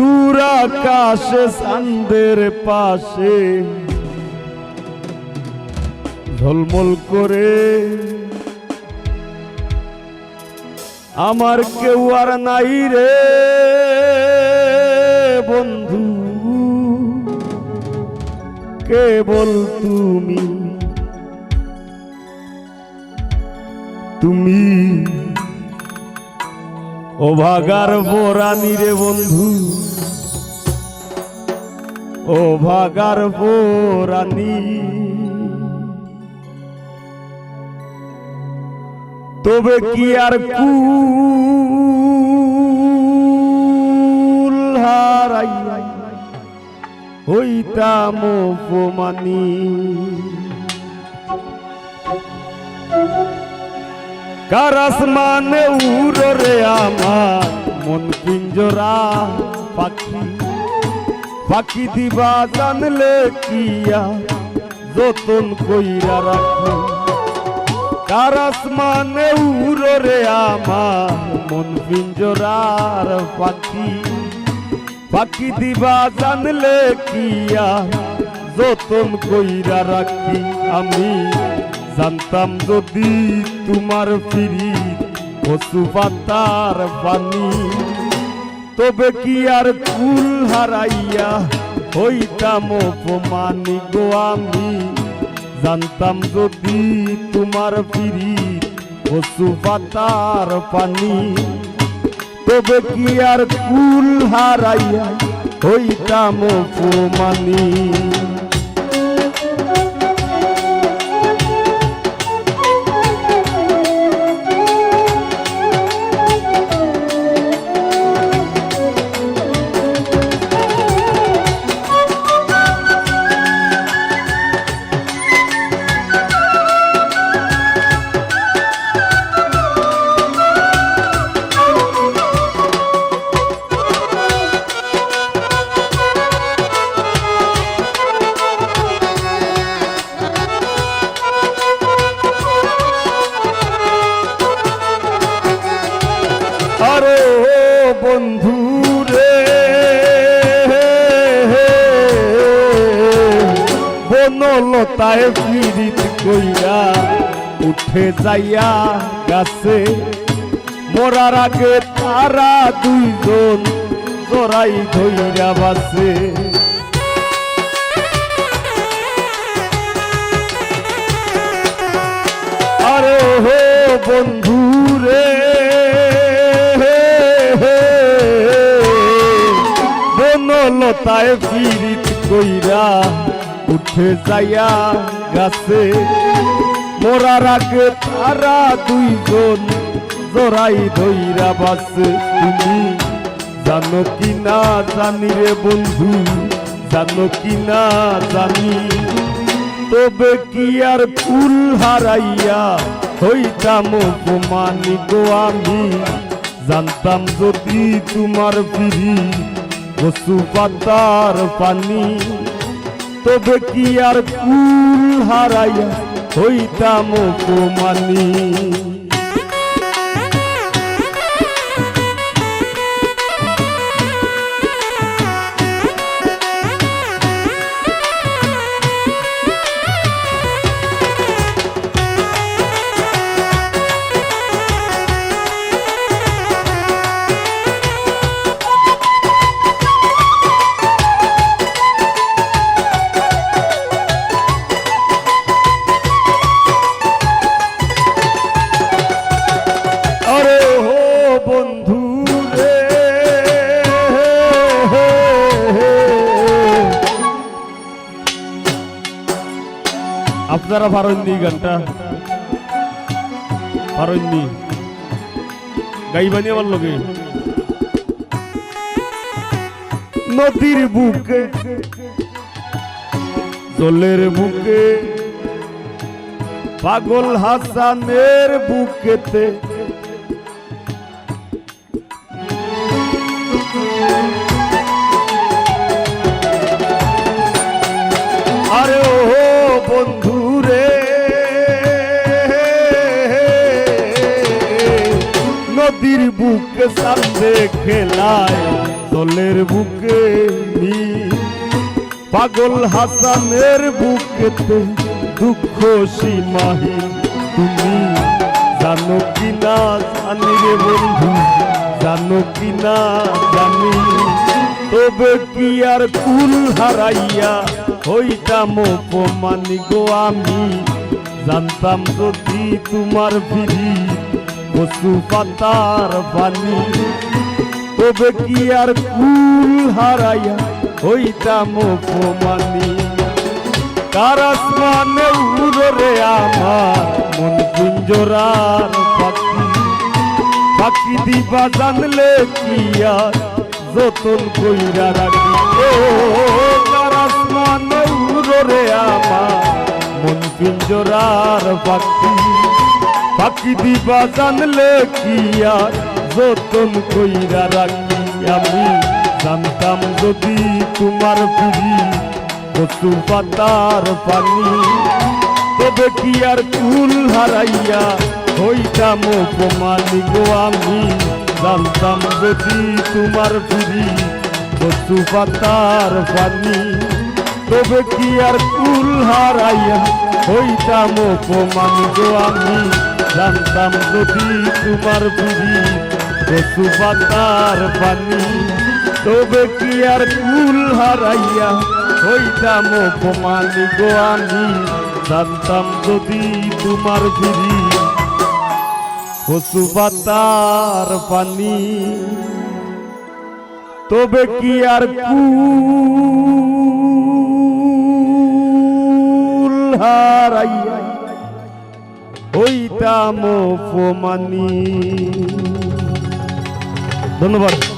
দূর আকাশে চাঁদের পাশে ঝলমল করে। আমার কেউ আর নাই রে বন্ধু। কেবল তুমি। তুমি ও ভাগার বোরানি রে বন্ধু। ও ভাগার বোরানি তবে কি আর কুল হারাই হইতাম অপমানি? কারাস মানে উড়রে আমার? মন পিঞ্জরা পাখি। পাখি দিবা জানলে কিয়া যতন কইরা রাখি। কারাস মানে উড়রে আমার? মন পিঞ্জরার পাখি। পাখি দিবা জানলে কিয়া যতন কইরা রাখি আমি। জানতাম যদি তোমার ফিরি কচু পাতার পানি তবে কি আর ফুল হারাইয়া হইতাম অপমানি গো আমি? জানতাম যদি তোমার ফিরি কচু পাতার পানি তবে কি আর কুল হারাইয়া হইতাম অপমানি? আরে বন্ধু রে। বনলতায় পীড়িত কইরা উঠে যাইয়া গাছে। মরার আগে তারা দুইজন জোড়াই ধইরা বাসে। আরে হো বন্ধু বনলতায় পীড়িত কইরা উঠে যাইয়া গাছে? মোরার আগে তারা দুইজন জোড়াই ধইরা বাসে। তুমি জানো কি না জানি রে বন্ধু, জানো কি না জানি। তবে কি আর ফুল হারাইয়া হইতাম অপমানি আমি? জানতাম যদি তোমার ফিরি কচু পাতার পানি। তবে কি আর ফুল হারাইয়া হইতাম অপমানি? আপনারা পারেননি গানটা। পারেননি গাইবানি আমার লগে। নদীর বুকে জলের বুকে পাগল হাসানের বুকেতে নদীর বুকে সামনে খেলায়, দলের বুকে পাগল হাসানের বুকেতে দুঃখ সীমাহীন তুমি। জানো কি না জানি রে বন্ধু, জানো কি না জানি। তবে কি আর কুল হারাইয়া হইতাম অপমানি গো আমি? জানতাম যদি তোমার ফিরি পশু পাতার বাণী। তবে কি আর কুল হারাইয়া হইতাম অপমানি? কারাসমানে উড়রে আমার মন পিঞ্জরার পাখি। পাখি দিবা জানলে কি আর যতন কইরা রাখি? ও কারাসমানে উড়রে আমার মন পিঞ্জরার পাখি। পাখি দিবা জানলে কি আর? যতন কইরা রাখি আমি। জানতাম যদি তোমার ফিরি কচু পাতার পানি। তবে কি আর কুল হারাইয়া হইতাম অপমানি গো আমি? জানতাম যদি তোমার ফিরি কচু পাতার পানি। তবে কি আর কুল হারাইয়া হইতাম অপমানি গো আমি? জানতাম যদি তোমার ফিরি কচু পাতার পানি। তবে কি আর কুল হারাইয়া হইতাম অপমানি গো আমি? জানতাম যদি তোমার ফিরি পশু পাতার পানি। তবে কি আর কুল হইতাম ফোমানি ধন্যবাদ।